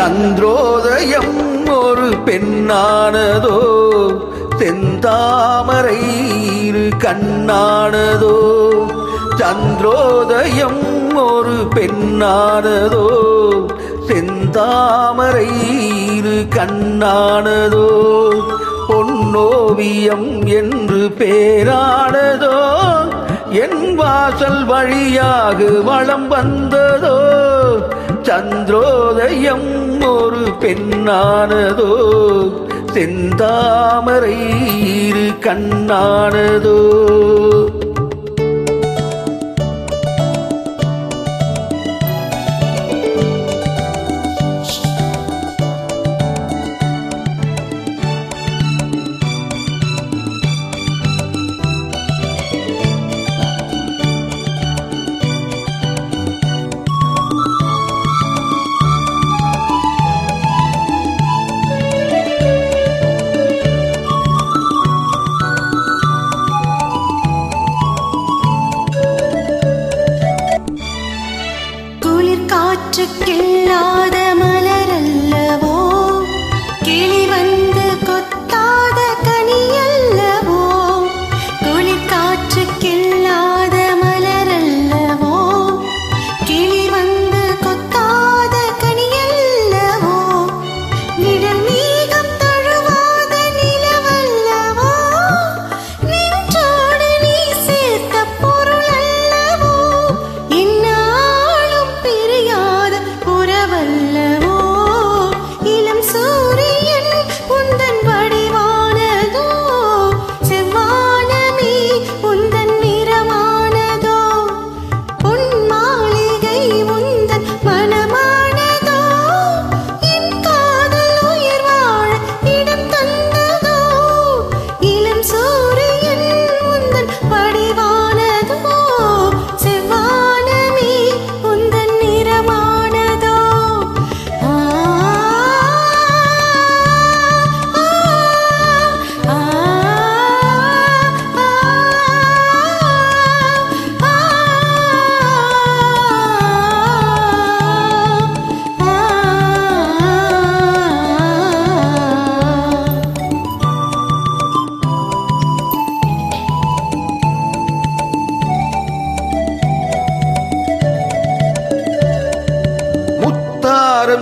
சந்திரோதயம் ஒரு பெண்ணானதோ செந்தாமரை இரு கண்ணானதோ. சந்திரோதயம் ஒரு பெண்ணானதோ செந்தாமரை இரு கண்ணானதோ. பொன்னோவியம் என்று பேரானதோ என் வாசல் வழியாக வளம் வந்ததோ. சந்திரோதயம் ஒரு பெண்ணானதோ செந்தாமரை இரு கண்ணானதோ. காற்றுக்கில்லாத மலரல்லவோ? கிளி வந்து கொத்தாத கனியல்லவோ? குளிர் காற்றுக்கில்லாத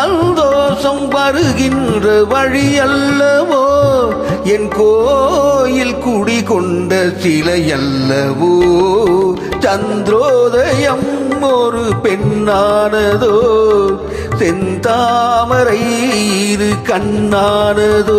சந்தோஷம் வருகின்ற வழியல்லவோ? என் கோயில் குடி கொண்ட சிலையல்லவோ? சந்திரோதயம் ஒரு பெண்ணானதோ? செந்தாமரை இரு கண்ணானதோ?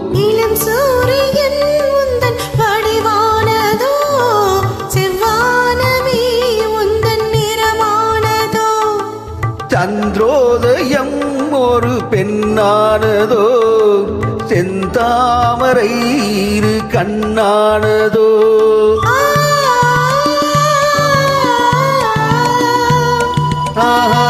ஒரு பெண்ணானதோ செந்தாமரை இரு கண்ணானதோ. ஆஹா.